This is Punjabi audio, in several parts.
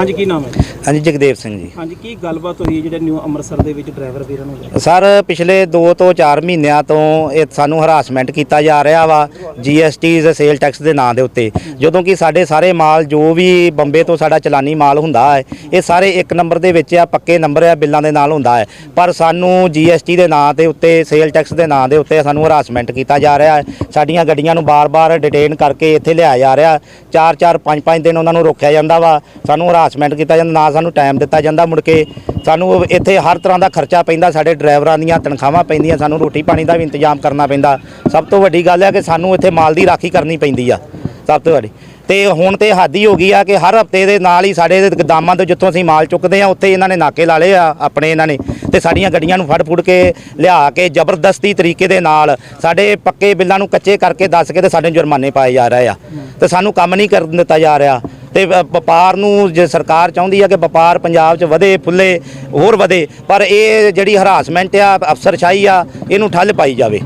ਹਾਂਜੀ ਕੀ ਨਾਮ ਹੈ? ਹਾਂਜੀ ਜਗਦੇਵ ਸਿੰਘ ਜੀ। ਹਾਂਜੀ ਕੀ ਗੱਲਬਾਤ ਹੋਈ ਹੈ ਜਿਹੜੇ ਨਿਊ ਅੰਮ੍ਰਿਤਸਰ ਦੇ ਵਿੱਚ ਡਰਾਈਵਰ ਵੀਰਾਂ ਨੂੰ? ਸਰ ਪਿਛਲੇ 2 ਤੋਂ 4 ਮਹੀਨਿਆਂ ਤੋਂ ਇਹ ਸਾਨੂੰ ਹਰਾਸਮੈਂਟ ਕੀਤਾ ਜਾ ਰਿਹਾ ਵਾ ਜੀਐਸਟੀ ਤੇ ਸੇਲ ਟੈਕਸ ਦੇ ਨਾਂ ਦੇ ਉੱਤੇ। ਜਦੋਂ ਕਿ ਸਾਡੇ ਸਾਰੇ ਮਾਲ ਜੋ ਵੀ ਬੰਬੇ ਤੋਂ ਸਾਡਾ ਚਲਾਨੀ ਮਾਲ ਹੁੰਦਾ ਹੈ ਇਹ ਸਾਰੇ ਇੱਕ ਨੰਬਰ ਦੇ ਵਿੱਚ ਆ ਪੱਕੇ ਨੰਬਰ ਆ ਬਿੱਲਾਂ ਦੇ ਨਾਲ ਹੁੰਦਾ ਹੈ। ਪਰ ਸਾਨੂੰ ਜੀਐਸਟੀ ਦੇ ਨਾਂ ਦੇ ਉੱਤੇ ਸੇਲ ਟੈਕਸ ਦੇ ਨਾਂ ਦੇ ਉੱਤੇ ਸਾਨੂੰ ਹਰਾਸਮੈਂਟ ਕੀਤਾ ਜਾ ਰਿਹਾ ਹੈ। ਸਾਡੀਆਂ ਗੱਡੀਆਂ ਨੂੰ ਬਾਰ-ਬਾਰ ਡਿਟੇਨ ਕਰਕੇ ਇੱਥੇ ਲਿਆਇਆ ਜਾ ਰਿਹਾ। 4-4 5-5 ਦਿਨ ਉਹਨਾਂ ਨੂੰ ਰੋਕਿਆ ਜਾਂਦਾ ਵਾ। ਸਾਨੂੰ ਹਰਾਸਮੈਂਟ ਕੀਤਾ ਜਾਂਦਾ ਨਾ ਸਾਨੂੰ ਟਾਈਮ ਦਿੱਤਾ ਜਾਂਦਾ, ਮੁੜ ਕੇ ਸਾਨੂੰ ਇੱਥੇ ਹਰ ਤਰ੍ਹਾਂ ਦਾ ਖਰਚਾ ਪੈਂਦਾ, ਸਾਡੇ ਡਰਾਈਵਰਾਂ ਦੀਆਂ ਤਨਖਾਹਾਂ ਪੈਂਦੀਆਂ, ਸਾਨੂੰ ਰੋਟੀ ਪਾਣੀ ਦਾ ਵੀ ਇੰਤਜ਼ਾਮ ਕਰਨਾ ਪੈਂਦਾ। ਸਭ ਤੋਂ ਵੱਡੀ ਗੱਲ ਹੈ ਕਿ ਸਾਨੂੰ ਇੱਥੇ ਮਾਲ ਦੀ ਰਾਖੀ ਕਰਨੀ ਪੈਂਦੀ ਆ, ਸਭ ਤੋਂ ਵੱਡੀ। ਤੇ ਹੁਣ ਤੇ ਹਾਦੀ ਹੋ ਗਈ ਆ ਕਿ ਹਰ ਹਫ਼ਤੇ ਦੇ ਨਾਲ ਹੀ ਸਾਡੇ ਗਦਾਮਾਂ ਤੋਂ ਜਿੱਥੋਂ ਅਸੀਂ ਮਾਲ ਚੁੱਕਦੇ ਆ, ਉੱਥੇ ਇਹਨਾਂ ਨੇ ਨਾਕੇ ਲਾ ਲਏ ਆ ਆਪਣੇ ਇਹਨਾਂ ਨੇ ਤੇ ਸਾਡੀਆਂ ਗੱਡੀਆਂ ਨੂੰ ਫੜ ਫੁੜ ਕੇ ਲਿਆ ਕੇ ਜ਼ਬਰਦਸਤੀ ਤਰੀਕੇ ਦੇ ਨਾਲ ਸਾਡੇ ਪੱਕੇ ਬਿੱਲਾਂ ਨੂੰ ਕੱਚੇ ਕਰਕੇ ਦੱਸ ਕੇ ਤੇ ਸਾਡੇ ਜੁਰਮਾਨੇ ਪਾਏ ਜਾ ਰਹੇ ਆ। ਤੇ ਸਾਨੂੰ ਕੰਮ ਨਹੀਂ ਕਰਨ ਦਿੱਤਾ ਜਾ ਰਿਹਾ। ਤੇ ਵਪਾਰ ਨੂੰ ਜੇ ਸਰਕਾਰ ਚਾਹੁੰਦੀ ਆ ਕਿ ਵਪਾਰ ਪੰਜਾਬ 'ਚ ਵਧੇ, ਫੁੱਲੇ, ਹੋਰ ਵਧੇ, ਪਰ ਇਹ ਜਿਹੜੀ ਹਰਾਸਮੈਂਟ ਆ, ਅਫਸਰਸ਼ਾਹੀ ਆ, ਇਹਨੂੰ ਠੱਲ ਪਾਈ ਜਾਵੇ।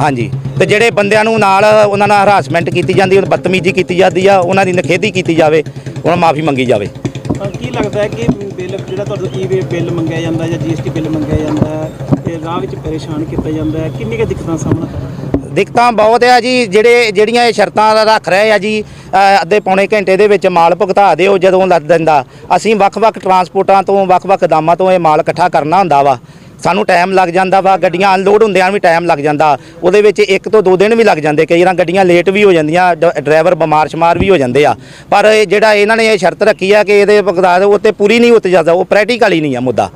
ਹਾਂਜੀ। ਤੇ ਜਿਹੜੇ ਬੰਦਿਆਂ ਨੂੰ ਨਾਲ ਉਹਨਾਂ ਨਾਲ ਹਰਾਸਮੈਂਟ ਕੀਤੀ ਜਾਂਦੀ ਉਹਨਾਂ ਬਦਤਮੀਜ਼ੀ ਕੀਤੀ ਜਾਂਦੀ ਆ ਉਹਨਾਂ ਦੀ ਨਖੇਦੀ ਕੀਤੀ ਜਾਵੇ ਉਹਨਾਂ ਮਾਫੀ ਮੰਗੀ ਜਾਵੇ। ਕੀ ਲੱਗਦਾ ਹੈ ਕਿ ਬਿੱਲ ਜਿਹੜਾ ਤੁਹਾਡਾ ਈ-ਵੇ ਬਿੱਲ ਮੰਗਿਆ ਜਾਂਦਾ ਜਾਂ ਜੀਐਸਟੀ ਬਿੱਲ ਮੰਗਿਆ ਜਾਂਦਾ ਤੇ ਰਾਹ ਵਿੱਚ ਪਰੇਸ਼ਾਨ ਕੀਤਾ ਜਾਂਦਾ ਹੈ? ਕਿੰਨੀ ਕੁ ਦਿੱਕਤਾਂ ਸਾਹਮਣਾ ਦਿੱਕਤਾਂ ਬਹੁਤ ਆ ਜੀ ਜਿਹੜੇ ਜਿਹੜੀਆਂ ਇਹ ਸ਼ਰਤਾਂ ਦਾ ਰੱਖ ਰਹੇ ਆ ਜੀ ਅੱਧੇ ਪੌਣੇ ਘੰਟੇ ਦੇ ਵਿੱਚ ਮਾਲ ਭੁਗਤਾ ਦਿਓ ਜਦੋਂ ਲੱਦ ਦਿੰਦਾ। ਅਸੀਂ ਵੱਖ-ਵੱਖ ਟਰਾਂਸਪੋਰਟਾਂ ਤੋਂ ਵੱਖ-ਵੱਖ ਦਾਮਾਂ ਤੋਂ ਇਹ ਮਾਲ ਇਕੱਠਾ ਕਰਨਾ ਹੁੰਦਾ ਵਾ। ਸਾਨੂੰ ਟਾਈਮ ਲੱਗ ਜਾਂਦਾ ਵਾ, ਗੱਡੀਆਂ ਅਨਲੋਡ ਹੁੰਦਿਆਂ ਵੀ ਟਾਈਮ ਲੱਗ ਜਾਂਦਾ। ਉਹਦੇ ਵਿੱਚ ਇੱਕ ਤੋਂ ਦੋ ਦਿਨ ਵੀ ਲੱਗ ਜਾਂਦੇ, ਕਈ ਵਾਰ ਗੱਡੀਆਂ ਲੇਟ ਵੀ ਹੋ ਜਾਂਦੀਆਂ, ਡ- ਡਰਾਈਵਰ ਬਿਮਾਰ ਸ਼ਮਾਰ ਵੀ ਹੋ ਜਾਂਦੇ ਆ। ਪਰ ਇਹ ਜਿਹੜਾ ਇਹਨਾਂ ਨੇ ਇਹ ਸ਼ਰਤ ਰੱਖੀ ਆ ਕਿ ਇਹਦੇ ਭੁਗਤਾ ਦਿਓ ਉਹ ਤੇ ਪੂਰੀ ਨਹੀਂ ਉੱਤੇ ਜਾਂਦਾ ਉਹ ਪ੍ਰੈਕਟੀਕਲ ਹੀ ਨਹੀਂ ਆ ਮੁੱਦਾ।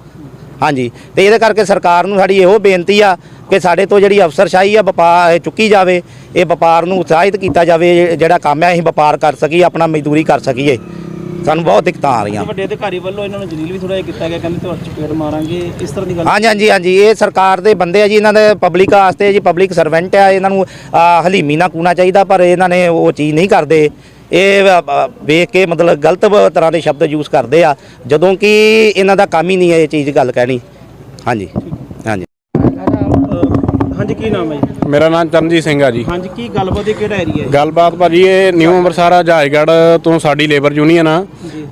ਹਾਂਜੀ, ਤੇ ਇਹਦੇ ਕਰਕੇ ਸਰਕਾਰ ਨੂੰ ਸਾਡੀ ਇਹੋ ਬੇਨਤੀ ਆ ਕਿ ਸਾਡੇ ਤੋਂ ਜਿਹੜੀ ਅਫਸਰਸ਼ਾਹੀ ਆ, ਵਪਾਰ ਚੁੱਕੀ ਜਾਵੇ, ਇਹ ਵਪਾਰ ਨੂੰ ਉਤਸ਼ਾਹਿਤ ਕੀਤਾ ਜਾਵੇ ਜਿਹੜਾ ਕੰਮ ਹੈ ਅਸੀਂ ਵਪਾਰ ਕਰ ਸਕੀਏ, ਆਪਣਾ ਮਜ਼ਦੂਰੀ ਕਰ ਸਕੀਏ। ਸਾਨੂੰ ਬਹੁਤ ਦਿੱਕਤਾਂ ਆ ਰਹੀਆਂ। ਵੱਡੇ ਅਧਿਕਾਰੀ ਵੱਲੋਂ ਇਹਨਾਂ ਨੂੰ ਜਲੀਲ ਵੀ ਥੋੜਾ ਜਿਹਾ ਕੀਤਾ ਗਿਆ ਕਹਿੰਦੇ ਤੁਹਾਡੇ ਚਪੇੜ ਮਾਰਾਂਗੇ ਇਸ ਤਰ੍ਹਾਂ ਦੀ ਗੱਲ ਹਾਂਜੀ ਹਾਂਜੀ ਹਾਂਜੀ ਇਹ ਸਰਕਾਰ ਦੇ ਬੰਦੇ ਆ ਜੀ ਇਹਨਾਂ ਦੇ ਪਬਲਿਕ ਵਾਸਤੇ ਜੀ ਪਬਲਿਕ ਸਰਵੈਂਟ ਆ ਇਹਨਾਂ ਨੂੰ ਹਲੀਮੀ ਨਾ ਕੂਣਾ ਚਾਹੀਦਾ ਪਰ ਇਹਨਾਂ ਨੇ ਉਹ ਚੀਜ਼ ਨਹੀਂ ਕਰਦੇ। ਇਹ ਵੇਖ ਕੇ ਮਤਲਬ ਗਲਤ ਤਰ੍ਹਾਂ ਦੇ ਸ਼ਬਦ ਯੂਜ਼ ਕਰਦੇ ਆ। ਜਦੋਂ ਕਿ ਇਹਨਾਂ ਦਾ ਕੰਮ ਹੀ ਨਹੀਂ ਹੈ ਇਹ ਚੀਜ਼ ਗੱਲ ਕਹਿਣੀ। ਹਾਂਜੀ। ਹਾਂਜੀ ਕੀ ਨਾਮ ਹੈ ਜੀ? ਮੇਰਾ ਨਾਮ ਚਰਨਜੀਤ ਸਿੰਘ ਆ ਜੀ। ਹਾਂਜੀ ਕੀ ਗੱਲਬਾਤ ਇਹ ਕਿਹੜਾ ਏਰੀਆ ਹੈ ਗੱਲਬਾਤ ਭਾਜੀ ਇਹ ਨਿਊ ਅੰਮ੍ਰਿਤਸਰ ਜਹਾਜ਼ਗੜ੍ਹ ਤੋਂ ਸਾਡੀ ਲੇਬਰ ਯੂਨੀਅਨ ਆ।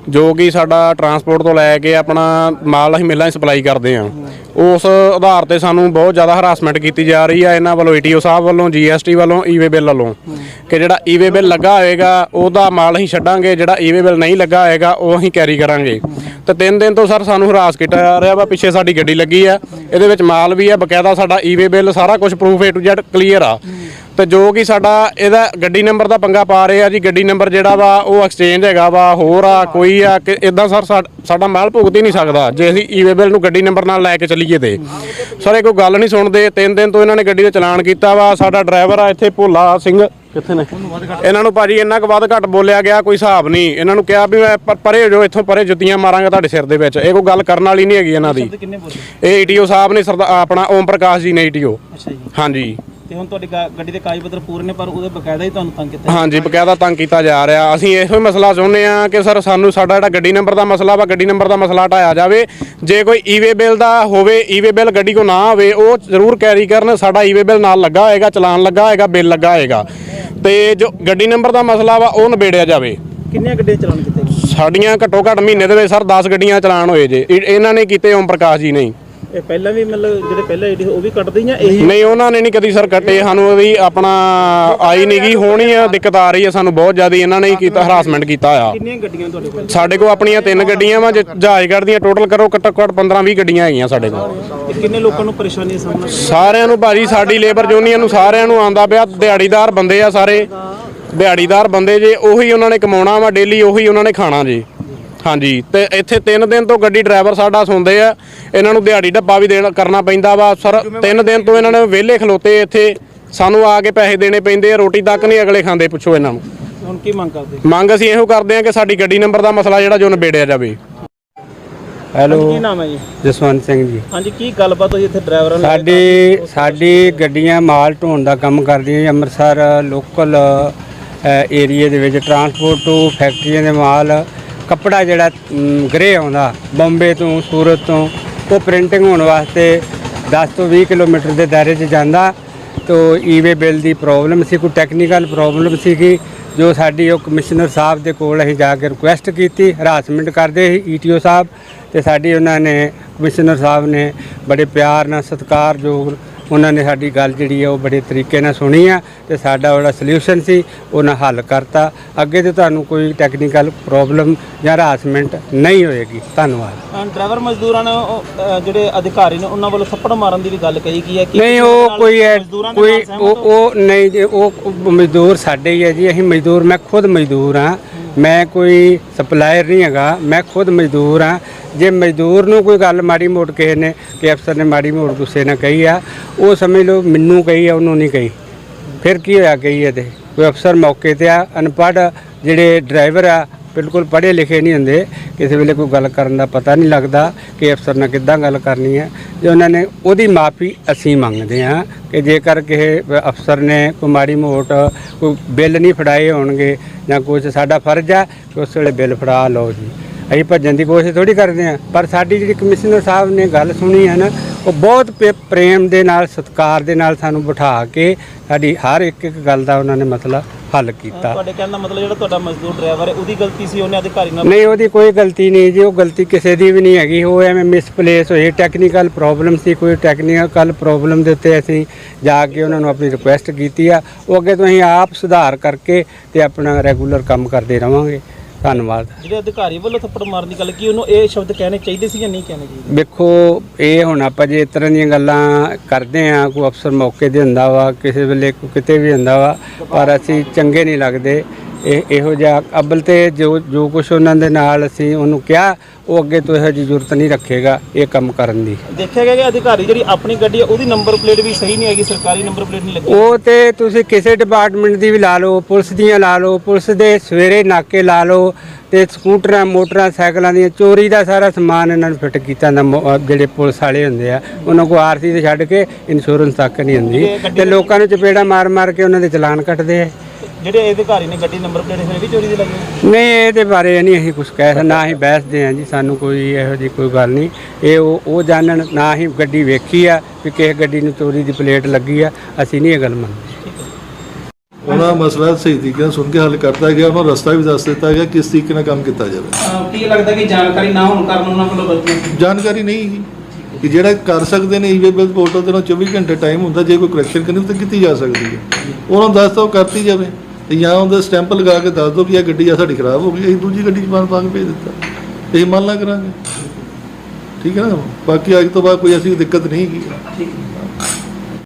ਜੋ ਕਿ ਸਾਡਾ ਟਰਾਂਸਪੋਰਟ ਤੋਂ ਲੈ ਕੇ ਆਪਣਾ ਮਾਲ ਅਸੀਂ ਮਿਲਾਂ ਸਪਲਾਈ ਕਰਦੇ ਆ ਉਸ ਆਧਾਰ ਤੇ ਸਾਨੂੰ ਬਹੁਤ ਜ਼ਿਆਦਾ ਹਰਾਸਮੈਂਟ ਕੀਤੀ ਜਾ ਰਹੀ ਆ ਇਹਨਾਂ ਵੱਲੋਂ ਈਟੀਓ ਸਾਹਿਬ ਵੱਲੋਂ ਜੀਐਸਟੀ ਵੱਲੋਂ ਈਵੇ ਬਿੱਲ ਵੱਲੋਂ ਕਿ ਜਿਹੜਾ ਈਵੇ ਬਿੱਲ ਲੱਗਾ ਹੋਏਗਾ, ਉਹਦਾ ਮਾਲ ਅਸੀਂ ਛੱਡਾਂਗੇ, ਜਿਹੜਾ ਈਵੇ ਬਿੱਲ ਨਹੀਂ ਲੱਗਾ ਹੋਏਗਾ, ਉਹ ਅਸੀਂ ਕੈਰੀ ਕਰਾਂਗੇ। ਤੇ ਤਿੰਨ ਦਿਨ ਤੋਂ ਸਰ ਸਾਨੂੰ ਹਰਾਸ ਕੀਤਾ ਜਾ ਰਿਹਾ ਵਾ, ਪਿੱਛੇ ਸਾਡੀ ਗੱਡੀ ਲੱਗੀ ਆ, ਇਹਦੇ ਵਿੱਚ ਮਾਲ ਵੀ ਆ, ਬਕਾਇਦਾ ਸਾਡਾ ਈਵੇ ਬਿੱਲ ਸਾਰਾ ਕੁਝ proof A to Z clear ਆ। ਤੇ ਜੋ ਕਿ ਸਾਡਾ ਇਹਦਾ ਗੱਡੀ ਨੰਬਰ ਦਾ ਪੰਗਾ ਪਾ ਰਹੇ ਆ ਜੀ। ਗੱਡੀ ਨੰਬਰ ਜਿਹੜਾ ਵਾ ਉਹ ਐਕਸਚੇਂਜ ਹੈਗਾ ਵਾ ਹੋਰ ਆ ਕੋਈ ਆ ਕਿ ਇਦਾਂ ਸਰ ਸਾਡਾ ਮਾਲ ਭੁਗਤ ਹੀ ਨਹੀਂ ਸਕਦਾ। ਜੇ ਅਸੀਂ ਈਵੇ ਬਿੱਲ ਨੂੰ ਗੱਡੀ ਨੰਬਰ ਨਾਲ ਲੈ ਕੇ ਚੱਲੀਏ ਤੇ। ਸਰ ਇਹ ਕੋਈ ਗੱਲ ਨਹੀਂ ਸੁਣਦੇ। ਤਿੰਨ ਦਿਨ ਤੋਂ ਇਹਨਾਂ ਨੇ ਗੱਡੀ ਦਾ ਚਲਾਨ ਕੀਤਾ ਵਾ। ਸਾਡਾ ਡਰਾਈਵਰ ਆ ਇੱਥੇ ਭੋਲਾ ਸਿੰਘ। ਕਿੱਥੇ ਨੇ? ਇਹਨਾਂ ਨੂੰ ਭਾਜੀ ਇੰਨਾ ਕੁ ਵੱਧ ਘੱਟ ਬੋਲਿਆ ਗਿਆ ਕੋਈ ਹਿਸਾਬ ਨਹੀਂ। ਇਹਨਾਂ ਨੂੰ ਕਿਹਾ ਵੀ ਮੈਂ ਪਰੇ ਹੋ ਜਾਓ ਇੱਥੋਂ ਪਰੇ ਜੁੱਤੀਆਂ ਮਾਰਾਂਗਾ ਤੁਹਾਡੇ ਸਿਰ ਦੇ ਵਿੱਚ। ਇਹ ਕੋਈ ਗੱਲ ਕਰਨ ਵਾਲੀ ਨਹੀਂ ਹੈਗੀ ਇਹਨਾਂ ਦੀ। ਇਹ ਈਟੀਓ ਸਾਹਿਬ ਨੇ ਸਰਦਾ ਆਪਣਾ ਓਮ ਪ੍ਰਕਾਸ਼ ਜੀ ਨੇ ਈਟੀਓ ਅੱਛਾ ਜੀ। ਹਾਂਜੀ। ਤੇ ਹੁਣ ਤੁਹਾਡੀ ਗਾ- ਗੱਡੀ ਦੇ ਕਾਗਜ਼ ਪੱਤਰ ਪੂਰੇ ਨੇ ਪਰ ਉਹਦੇ ਬਕਾਇਦਾ ਹੀ ਤੁਹਾਨੂੰ ਤੰਗ ਕੀਤਾ ਹਾਂਜੀ ਬਕਾਇਦਾ ਤੰਗ ਕੀਤਾ ਜਾ ਰਿਹਾ। ਅਸੀਂ ਇਹੋ ਹੀ ਮਸਲਾ ਚਾਹੁੰਦੇ ਆ ਕਿ ਸਰ ਸਾਨੂੰ ਸਾਡਾ ਜਿਹੜਾ ਗੱਡੀ ਨੰਬਰ ਦਾ ਮਸਲਾ ਵਾ ਗੱਡੀ ਨੰਬਰ ਦਾ ਮਸਲਾ ਹਟਾਇਆ ਜਾਵੇ। ਜੇ ਕੋਈ ਈਵੇ ਬਿੱਲ ਦਾ ਹੋਵੇ ਈਵੇ ਬਿੱਲ ਗੱਡੀ ਕੋ ਨਾ ਹੋਵੇ ਉਹ ਜ਼ਰੂਰ ਕੈਰੀ ਕਰਨ। ਸਾਡਾ ਈਵੇ ਬਿੱਲ ਨਾਲ ਲੱਗਾ ਹੋਏਗਾ ਚਲਾਨ ਲੱਗਾ ਹੋਏਗਾ ਬਿੱਲ ਲੱਗਾ ਹੋਏਗਾ। ਤੇ ਜੋ ਗੱਡੀ ਨੰਬਰ ਦਾ ਮਸਲਾ ਵਾ ਉਹ ਨਿਬੇੜਿਆ ਜਾਵੇ। ਕਿੰਨੀਆਂ ਗੱਡੀਆਂ ਚਲਾਨ ਕੀਤੇ ਸਾਡੀਆਂ ਘੱਟੋ ਘੱਟ ਮਹੀਨੇ ਦੇ ਵਿੱਚ ਸਰ 10 ਗੱਡੀਆਂ ਚਲਾਨ ਹੋਏ ਜੇ। ਇਹ- ਇਹਨਾਂ ਨੇ ਕੀਤੇ ਓਮ ਪ੍ਰਕਾਸ਼ ਜੀ ਨੇ ਹੀ। ਇਹ ਪਹਿਲਾਂ ਵੀ ਮਤਲਬ ਜਿਹੜੇ ਪਹਿਲਾਂ ਏਡੀ ਉਹ ਵੀ ਕੱਟਦੇ ਜਾਂ ਇਹੀ ਨਹੀਂ ਉਹਨਾਂ ਨੇ ਨਹੀਂ ਕਦੀ ਸਰ ਕੱਟੇ। ਸਾਨੂੰ ਉਹਦੀ ਆਪਣਾ ਆਈ ਨਹੀਂ ਗਈ ਹੋਣੀ ਆ ਦਿੱਕਤ ਆ ਰਹੀ ਹੈ ਸਾਨੂੰ ਬਹੁਤ ਜ਼ਿਆਦਾ ਇਹਨਾਂ ਨੇ ਹੀ ਕੀਤਾ ਹਰਾਸਮੈਂਟ ਕੀਤਾ ਆ। ਕਿੰਨੀਆਂ ਗੱਡੀਆਂ ਤੁਹਾਡੇ ਕੋਲ? ਸਾਡੇ ਕੋਲ ਆਪਣੀਆਂ ਤਿੰਨ ਗੱਡੀਆਂ ਵਾ ਜਹਾਜ਼ਗੜ੍ਹ ਦੀਆਂ ਟੋਟਲ ਕਰੋ ਘੱਟੋ ਘੱਟ 15 20 ਗੱਡੀਆਂ ਹੈਗੀਆਂ ਸਾਡੇ ਕੋਲ। ਤੇ ਕਿੰਨੇ ਲੋਕਾਂ ਨੂੰ ਪਰੇਸ਼ਾਨੀ ਦਾ ਸਾਹਮਣਾ? ਸਾਰਿਆਂ ਨੂੰ ਭਾਜੀ ਸਾਡੀ ਲੇਬਰ ਯੂਨੀਅਨ ਨੂੰ ਸਾਰਿਆਂ ਨੂੰ ਆਂਦਾ ਪਿਆ ਦਿਹਾੜੀਦਾਰ ਬੰਦੇ ਆ ਸਾਰੇ। ਦਿਹਾੜੀਦਾਰ ਬੰਦੇ ਜੇ ਉਹੀ ਉਹਨਾਂ ਨੇ ਕਮਾਉਣਾ ਵਾ ਡੇਲੀ ਉਹੀ ਉਹਨਾਂ ਨੇ ਖਾਣਾ ਜੀ। ਹਾਂਜੀ ਤੇ ਇੱਥੇ 3 ਦਿਨ ਤੋਂ ਗੱਡੀ ਡਰਾਈਵਰ ਸਾਡਾ ਸੁਣਦੇ ਆ। ਇਹਨਾਂ ਨੂੰ ਦਿਹਾੜੀ ਡੱਬਾ ਵੀ ਦੇਣਾ ਕਰਨਾ ਪੈਂਦਾ ਵਾ। ਸਰ 3 ਦਿਨ ਤੋਂ ਇਹਨਾਂ ਨੇ ਵਿਹਲੇ ਖਲੋਤੇ ਇੱਥੇ। ਸਾਨੂੰ ਆ ਕੇ ਪੈਸੇ ਦੇਣੇ ਪੈਂਦੇ ਆ ਰੋਟੀ ਤੱਕ ਨਹੀਂ ਅਗਲੇ ਖਾਂਦੇ ਪੁੱਛੋ ਇਹਨਾਂ ਨੂੰ। ਹੁਣ ਕੀ ਮੰਗ ਕਰਦੇ? ਮੰਗ ਅਸੀਂ ਇਹੋ ਕਰਦੇ ਆ ਕਿ ਸਾਡੀ ਗੱਡੀ ਨੰਬਰ ਦਾ ਮਸਲਾ ਜਿਹੜਾ ਜੋ ਨਿਬੇੜਿਆ ਜਾਵੇ। ਹਾਂਜੀ, ਕੀ ਹੈਲੋ ਨਾਮ ਹੈ ਜੀ? ਜਸਵੰਤ ਸਿੰਘ ਜੀ। ਹਾਂਜੀ ਕੀ ਗੱਲਬਾਤ ਹੋਈ ਇੱਥੇ ਡਰਾਈਵਰਾਂ ਨਾਲ? ਸਾਡੀ ਸਾਡੀ ਗੱਡੀਆਂ ਮਾਲ ਢੋਣ ਦਾ ਕੰਮ ਕਰਦੀਆਂ ਜੀ ਅੰਮ੍ਰਿਤਸਰ ਲੋਕਲ ਏਰੀਏ ਦੇ ਵਿੱਚ ਟਰਾਂਸਪੋਰਟ ਤੋਂ ਫੈਕਟਰੀਆਂ ਦੇ ਮਾਲ ਕੱਪੜਾ ਜਿਹੜਾ ਗ੍ਰੇ ਆਉਂਦਾ, ਬੰਬੇ ਤੋਂ, ਸੂਰਤ ਤੋਂ, ਉਹ ਪ੍ਰਿੰਟਿੰਗ ਹੋਣ ਵਾਸਤੇ 10 ਤੋਂ 20 ਕਿਲੋਮੀਟਰ ਦੇ ਦਾਇਰੇ 'ਚ ਜਾਂਦਾ। ਤੋ ਈਵੇ ਬਿੱਲ ਦੀ ਪ੍ਰੋਬਲਮ ਸੀ, ਕੋਈ ਟੈਕਨੀਕਲ ਪ੍ਰੋਬਲਮ ਸੀ ਕਿ ਜੋ ਸਾਡੀ ਉਹ ਕਮਿਸ਼ਨਰ ਸਾਹਿਬ ਦੇ ਕੋਲ ਅਸੀਂ ਜਾ ਕੇ ਰਿਕੁਐਸਟ ਕੀਤੀ, ਹਰਾਸਮੈਂਟ ਕਰਦੇ ਸੀ ਈਟੀਓ ਸਾਹਿਬ, ਤੇ ਸਾਡੀ ਉਹਨਾਂ ਨੇ ਕਮਿਸ਼ਨਰ ਸਾਹਿਬ ਨੇ ਬੜੇ ਪਿਆਰ ਨਾਲ ਸਤਿਕਾਰਯੋਗ ਉਹਨਾਂ ਨੇ ਸਾਡੀ ਗੱਲ ਜਿਹੜੀ ਹੈ ਉਹ ਬੜੇ ਤਰੀਕੇ ਨਾਲ ਸੁਣੀ ਆ ਤੇ ਸਾਡਾ ਜਿਹੜਾ ਸੋਲੂਸ਼ਨ ਸੀ ਉਹਨਾਂ ਹੱਲ ਕਰਤਾ। ਅੱਗੇ ਤੇ ਤੁਹਾਨੂੰ ਕੋਈ ਟੈਕਨੀਕਲ ਪ੍ਰੋਬਲਮ ਜਾਂ ਹਰਾਸਮੈਂਟ ਨਹੀਂ ਹੋਏਗੀ। ਧੰਨਵਾਦ। ਡਰਾਈਵਰ ਮਜ਼ਦੂਰਾਂ ਨੇ ਉਹ, ਅ, ਜਿਹੜੇ ਅਧਿਕਾਰੀ ਨੇ ਉਹਨਾਂ ਵੱਲੋਂ ਥੱਪੜ ਮਾਰਨ ਦੀ ਵੀ ਗੱਲ ਕਹੀ ਗਈ ਹੈ ਕਿ ਨਹੀਂ ਉਹ ਕੋਈ ਹੈ ਮਜ਼ਦੂਰਾਂ ਦੇ ਕੋਈ ਸਹਿਮਤ ਉਹ? ਉਹ ਨਹੀਂ ਜੀ ਉਹ ਉਹ ਮਜ਼ਦੂਰ ਸਾਡੇ ਹੀ ਹੈ ਜੀ ਅਸੀਂ ਮਜ਼ਦੂਰ ਮੈਂ ਖੁਦ ਮਜ਼ਦੂਰ ਹਾਂ। ਮੈਂ ਕੋਈ ਸਪਲਾਇਰ ਨਹੀਂ ਹੈਗਾ ਮੈਂ ਖੁਦ ਮਜ਼ਦੂਰ ਹਾਂ। ਜੇ ਮਜ਼ਦੂਰ ਨੂੰ ਕੋਈ ਗੱਲ ਮਾੜੀ ਮੋਟ ਕਿਸੇ ਨੇ, ਕਿ ਅਫਸਰ ਨੇ ਮਾੜੀ ਮੋਟ ਗੁੱਸੇ ਨਾਲ ਕਹੀ ਆ, ਉਹ ਸਮਝ ਲਓ ਮੈਨੂੰ ਕਹੀ ਆ, ਉਹਨੂੰ ਨਹੀਂ ਕਹੀ। ਫਿਰ ਕੀ ਹੋਇਆ ਕਹੀ ਹੈ ਤੇ? ਕੋਈ ਅਫਸਰ ਮੌਕੇ ਤੇ ਆ, ਅਨਪੜ੍ਹ ਜਿਹੜੇ ਡਰਾਈਵਰ ਆ, ਬਿਲਕੁਲ ਪੜ੍ਹੇ ਲਿਖੇ ਨਹੀਂ ਹੁੰਦੇ, ਕਿਸੇ ਵੇਲੇ ਕੋਈ ਗੱਲ ਕਰਨ ਦਾ ਪਤਾ ਨਹੀਂ ਲੱਗਦਾ ਕਿ ਅਫਸਰ ਨਾਲ ਕਿੱਦਾਂ ਗੱਲ ਕਰਨੀ ਹੈ ਜੇ ਉਹਨਾਂ ਨੇ ਉਹਦੀ ਮਾਫੀ ਅਸੀਂ ਮੰਗਦੇ ਹਾਂ ਕਿ ਜੇਕਰ ਕਿਸੇ ਅਫਸਰ ਨੇ ਕੋਈ ਮਾੜੀ ਮੋਟ ਕੋਈ ਬਿੱਲ ਨਹੀਂ ਫੜਾਏ ਹੋਣਗੇ ਜਾਂ ਕੁਝ ਸਾਡਾ ਫਰਜ਼ ਆ ਕਿ ਉਸ ਵੇਲੇ ਬਿੱਲ ਫੜਾ ਲਓ ਜੀ। ਅਸੀਂ ਭੱਜਣ ਦੀ ਕੋਸ਼ਿਸ਼ ਥੋੜੀ ਕਰਦੇ ਹਾਂ ਪਰ ਸਾਡੀ ਜਿਹੜੀ ਕਮਿਸ਼ਨਰ ਸਾਹਿਬ ਨੇ ਗੱਲ ਸੁਣੀ ਹੈ ਨਾ ਉਹ ਬਹੁਤ ਪੇ- ਪ੍ਰੇਮ ਦੇ ਨਾਲ ਸਤਿਕਾਰ ਦੇ ਨਾਲ ਸਾਨੂੰ ਬਿਠਾ ਕੇ ਸਾਡੀ ਹਰ ਇੱਕ ਇੱਕ ਗੱਲ ਦਾ ਉਹਨਾਂ ਨੇ ਮਸਲਾ ਹੱਲ ਕੀਤਾ। ਤੁਹਾਡੇ ਕਹਿਣ ਦਾ ਮਤਲਬ ਜਿਹੜਾ ਤੁਹਾਡਾ ਮਜ਼ਦੂਰ ਡਰਾਈਵਰ ਹੈ ਉਹਦੀ ਗਲਤੀ ਸੀ ਉਹਨੇ ਅਧਿਕਾਰੀ ਨਾਲ ਨਹੀਂ ਉਹਦੀ ਕੋਈ ਗਲਤੀ ਨਹੀਂ ਜੀ ਉਹ ਗਲਤੀ ਕਿਸੇ ਦੀ ਵੀ ਨਹੀਂ ਹੈਗੀ। ਉਹ ਐਵੇਂ ਮਿਸਪਲੇਸ ਹੋਈ ਟੈਕਨੀਕਲ ਪ੍ਰੋਬਲਮ ਸੀ ਕੋਈ ਟੈਕਨੀਕਲ ਪ੍ਰੋਬਲਮ ਦੇ ਉੱਤੇ ਅਸੀਂ ਜਾ ਕੇ ਉਹਨਾਂ ਨੂੰ ਆਪਣੀ ਰਿਕੁਐਸਟ ਕੀਤੀ ਆ। ਉਹ ਅੱਗੇ ਤੋਂ ਅਸੀਂ ਆਪ ਸੁਧਾਰ ਕਰਕੇ ਤੇ ਆਪਣਾ ਰੈਗੂਲਰ ਕੰਮ ਕਰਦੇ ਰਵਾਂਗੇ। ਧੰਨਵਾਦ। ਜਿਹੜੇ ਅਧਿਕਾਰੀ ਵੱਲੋਂ ਥੱਪੜ ਮਾਰਨ ਦੀ ਗੱਲ ਕੀ ਉਹਨੂੰ ਇਹ ਸ਼ਬਦ ਕਹਿਣੇ ਚਾਹੀਦੇ ਸੀ ਜਾਂ ਨਹੀਂ ਕਹਿਣੇ ਚਾਹੀਦੇ? ਵੇਖੋ ਇਹ ਹੁਣ ਆਪਾਂ ਜੇ ਇਸ ਤਰ੍ਹਾਂ ਦੀਆਂ ਗੱਲਾਂ ਕਰਦੇ ਆ ਕੋਈ ਅਫਸਰ ਮੌਕੇ ਤੇ ਹੁੰਦਾ ਵਾ ਕਿਸੇ ਵੇਲੇ ਕੋਈ ਕਿਤੇ ਵੀ ਹੁੰਦਾ ਵਾ ਪਰ ਅਸੀਂ ਚੰਗੇ ਨਹੀਂ ਲੱਗਦੇ। ਇਹ ਇਹੋ ਜਿਹਾ ਅਬਲ ਤੇ ਜੋ ਜੋ ਕੁਝ ਉਹਨਾਂ ਦੇ ਨਾਲ ਅਸੀਂ ਉਹਨੂੰ ਕਿਹਾ ਉਹ ਅੱਗੇ ਤੋਂ ਇਹੋ ਜਿਹੀ ਜ਼ਰੂਰਤ ਨਹੀਂ ਰੱਖੇਗਾ ਇਹ ਕੰਮ ਕਰਨ ਦੀ। ਦੇਖਿਆ ਗਿਆ ਕਿ ਅਧਿਕਾਰੀ ਜਿਹੜੀ ਆਪਣੀ ਗੱਡੀ ਹੈ ਉਹਦੀ ਨੰਬਰ ਪਲੇਟ ਵੀ ਸਹੀ ਨਹੀਂ ਹੈਗੀ ਸਰਕਾਰੀ ਨੰਬਰ ਪਲੇਟ ਨਹੀਂ ਲੱਗੀ। ਉਹ ਤੇ ਤੁਸੀਂ ਕਿਸੇ ਡਿਪਾਰਟਮੈਂਟ ਦੀ ਵੀ ਲਾ ਲਓ ਪੁਲਿਸ ਦੀਆਂ ਲਾ ਲਓ ਪੁਲਿਸ ਦੇ ਸਵੇਰੇ ਨਾਕੇ ਲਾ ਲਓ ਤੇ ਸਕੂਟਰਾਂ ਮੋਟਰਾਂ ਸਾਈਕਲਾਂ ਦੀਆਂ ਚੋਰੀ ਦਾ ਸਾਰਾ ਸਮਾਨ ਇਹਨਾਂ ਨੂੰ ਫਿੱਟ ਕੀਤਾ ਮੋ- ਅਹ ਜਿਹੜੇ ਪੁਲਿਸ ਵਾਲੇ ਹੁੰਦੇ ਆ। ਉਹਨਾਂ ਕੋਲ ਆਰਸੀ ਤੇ ਛੱਡ ਕੇ ਇੰਸ਼ੋਰੈਂਸ ਤੱਕ ਨਹੀਂ ਹੁੰਦੀ। ਤੇ ਲੋਕਾਂ ਨੂੰ ਚਪੇੜਾ ਮਾਰ ਮਾਰ ਕੇ ਉਹਨਾਂ ਦੇ ਚਲਾਨ ਕੱਟਦੇ ਆ। ਜਿਹੜੇ ਅਧਿਕਾਰੀ ਨੇ ਗੱਡੀ ਨੰਬਰ ਪਲੇਟ ਫਿਰ ਵੀ ਚੋਰੀ ਦੀ ਲੱਗੀ? ਨਹੀਂ ਇਹਦੇ ਬਾਰੇ ਨਹੀਂ ਅਸੀਂ ਕੁਝ ਕਹਿ ਸਕਦੇ ਨਾ ਹੀ ਬਹਿਸਦੇ ਹਾਂ ਜੀ ਸਾਨੂੰ ਕੋਈ ਇਹੋ ਜਿਹੀ ਕੋਈ ਗੱਲ ਨਹੀਂ। ਇਹ ਉਹ ਉਹ ਜਾਣਨ ਨਾ ਹੀ ਗੱਡੀ ਵੇਖੀ ਆ ਵੀ ਕਿਸੇ ਗੱਡੀ ਨੂੰ ਚੋਰੀ ਦੀ ਪਲੇਟ ਲੱਗੀ ਆ ਅਸੀਂ ਨਹੀਂ ਇਹ ਗੱਲ ਮੰਨਦੇ। ਉਹਨਾਂ ਦਾ ਮਸਲਾ ਸਹੀ ਤਰੀਕੇ ਨਾਲ ਸੁਣ ਕੇ ਹੱਲ ਕਰਤਾ ਗਿਆ ਉਹਨਾਂ ਰਸਤਾ ਵੀ ਦੱਸ ਦਿੱਤਾ ਗਿਆ ਕਿਸ ਤਰੀਕੇ ਨਾਲ ਕੰਮ ਕੀਤਾ ਜਾਵੇ। ਕੀ ਲੱਗਦਾ ਕਿ ਜਾਣਕਾਰੀ ਨਾ ਹੋਣ ਕਾਰਨ ਉਹਨਾਂ ਵੱਲੋਂ ਗਲਤੀ ਜਾਣਕਾਰੀ ਨਹੀਂ ਹੈਗੀ ਕਿ ਜਿਹੜਾ ਕਰ ਸਕਦੇ ਨੇ ਈਵੇ ਬਿਲ ਪੋਰਟਲ ਤੇ ਉਹਨਾਂ 24 ਘੰਟੇ ਟਾਈਮ ਹੁੰਦਾ ਜੇ ਕੋਈ ਕਰੈਕਸ਼ਨ ਕਰਨੀ ਤਾਂ ਕੀਤੀ ਜਾ ਸਕਦੀ ਹੈ। ਉਹਨਾਂ ਨੂੰ ਦੱਸ ਤਾਂ ਉਹ ਕਰਤੀ ਜਾਵੇ। ਤੇ ਜਾਂ ਉਹਦਾ ਸਟੈਂਪ ਲਗਾ ਕੇ ਦੱਸ ਦਿਓ ਕਿ ਇਹ ਗੱਡੀ ਆ, ਸਾਡੀ ਖਰਾਬ ਹੋ ਗਈ, ਅਸੀਂ ਦੂਜੀ ਗੱਡੀ 'ਚ ਪਾਣ ਪਾ ਕੇ ਭੇਜ ਦਿੱਤਾ। ਤੇ ਇਹ ਮੰਨ ਲਾ ਕਰਾਂਗੇ। ਠੀਕ ਹੈ ਨਾ? ਬਾਕੀ ਅੱਜ ਤੋਂ ਬਾਅਦ ਕੋਈ ਐਸੀ ਦਿੱਕਤ ਨਹੀਂ ਹੈਗੀ।